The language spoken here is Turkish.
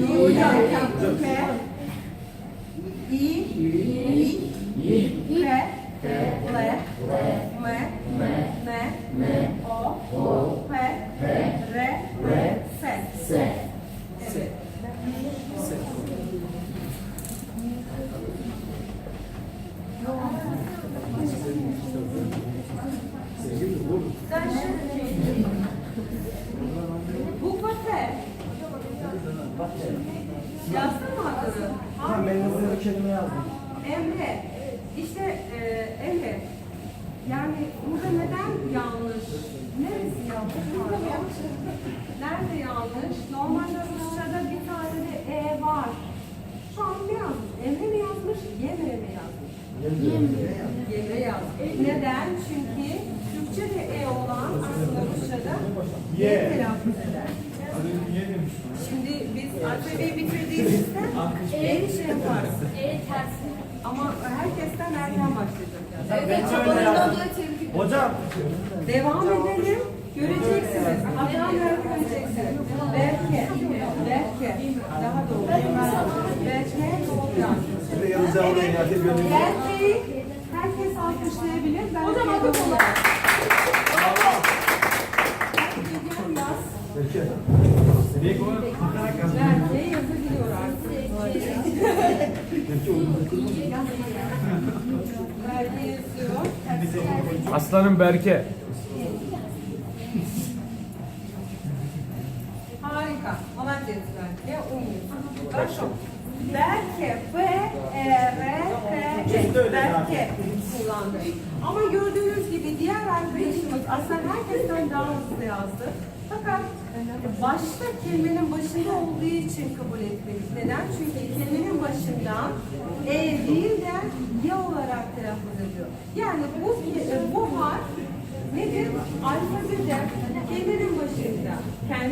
一二 yazdın mı adını? Tamam ben de buraya bir kelime yazdım. Emre, işte e, Emre, yani burada neden yanlış? Neresi yanlış? pardon? Nerede yanlış? Normalde Rusça'da bir tane de E var. Şu an ne yazmış? Emre mi yazmış, Yemre mi yazmış? Yemre yazmış. Neden? Çünkü Türkçe'de E olan aslında Rusça'da Y telaffuz eder. Şimdi biz alfabeyi bitirdiğimizde E'yi şey yaparsın. E tersi. Ama herkesten erken başlayacak yani. Evet, çabalarından dolayı tebrik. Hocam. Devam edelim. Göreceksiniz. Hataları göreceksiniz. Belki, belki. Daha doğru. Belki gönlüm. Belki herkes alkışlayabilir. Belki Hocam, adım doğru. olan. Belki gidiyor Peki. Peki. Belki yazı gidiyor artık. Belki. Aslanım Berke. Harika. Malatya Berke. Uyuyor. Ben. Berke, B, E, R, P, E, Berke kullandı. Ama gördüğünüz gibi diğer arkadaşımız aslında herkesten daha hızlı yazdı. Fakat başta kelimenin başında olduğu için kabul etmedik. Neden? Çünkü kelimenin başından E değil de Y olarak telaffuz ediyor. Yani bu, bu harf nedir? Alfabede kelimenin başında kendi